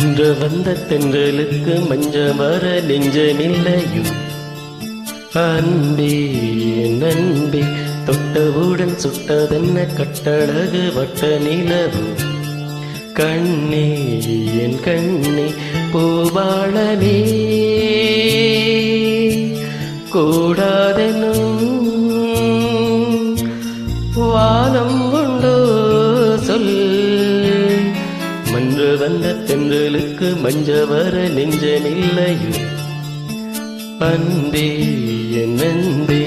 அன்று வந்த தென்றலுக்கு மஞ்ச மர நெஞ்சமில்லையும். அன்பே நன்பே தொட்டவுடன் சுட்டதென்ன கட்டழகு வட்ட நிலவு. கண்ணே என் கண்ணே பூவாளமே கூடாதனும் வந்த தென்றலுக்கு மஞ்ச வர நெஞ்சமில்லையோ அன்பே என் அன்பே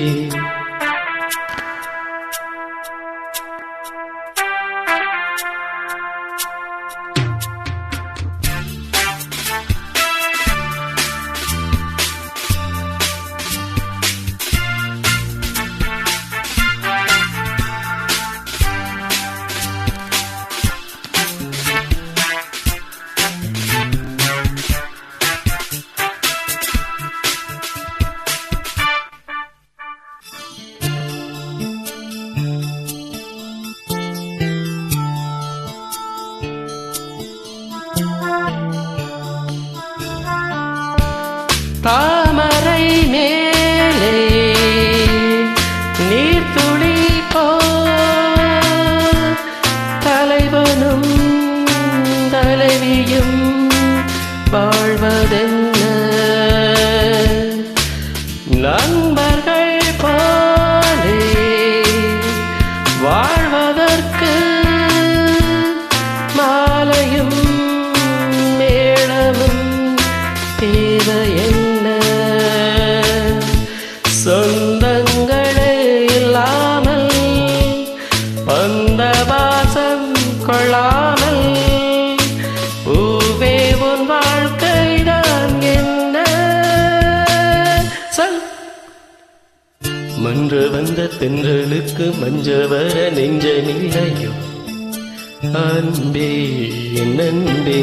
தாமரை மேலே நீர் துளி தலைவனும் தலைவியும் வாழ்வதென்ன? நண்பர்கள் போலே வந்த தென்றலுக்கு மஞ்ச வர நெஞ்சமில்லையோ அன்பே என் அன்பே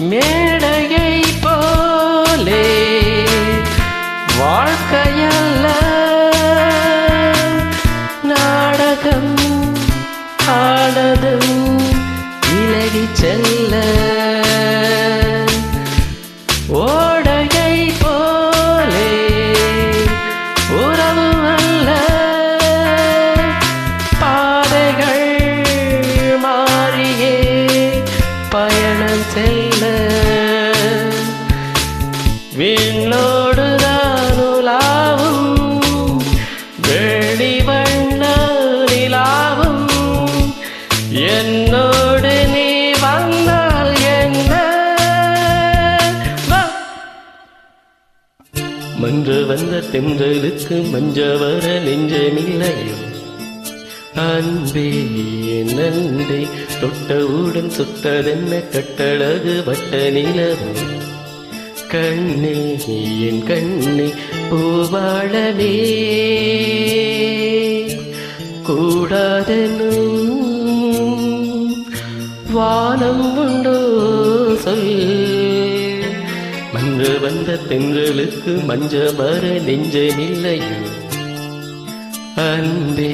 மேடையை போலே வாழ்க்கையல்ல நாடகம் ஆனதும் விலகி செல்ல. ஓடையை போலே உறவு அல்ல. பாதைகள் மாறியே பயணம் செல்ல. விண்ணோடு உலாவும் வெளி வண்ண நிலாவும் என்னோடு நீ வந்தால் என்ன? மன்று வந்த தென்றலுக்கு மஞ்ச வர நெஞ்சமில்லையோ அன்பே என் தொட்டவுடன் சுட்டதென்ன கட்டழகு வட்ட நிலவும். கண்ணே என் கண்ணே பூவாழவே கூடாதனும் வானம் உண்டோ சொல். மன்று வந்த தென்றலுக்கு மஞ்ச மர நெஞ்சமில்லையோ? அன்பே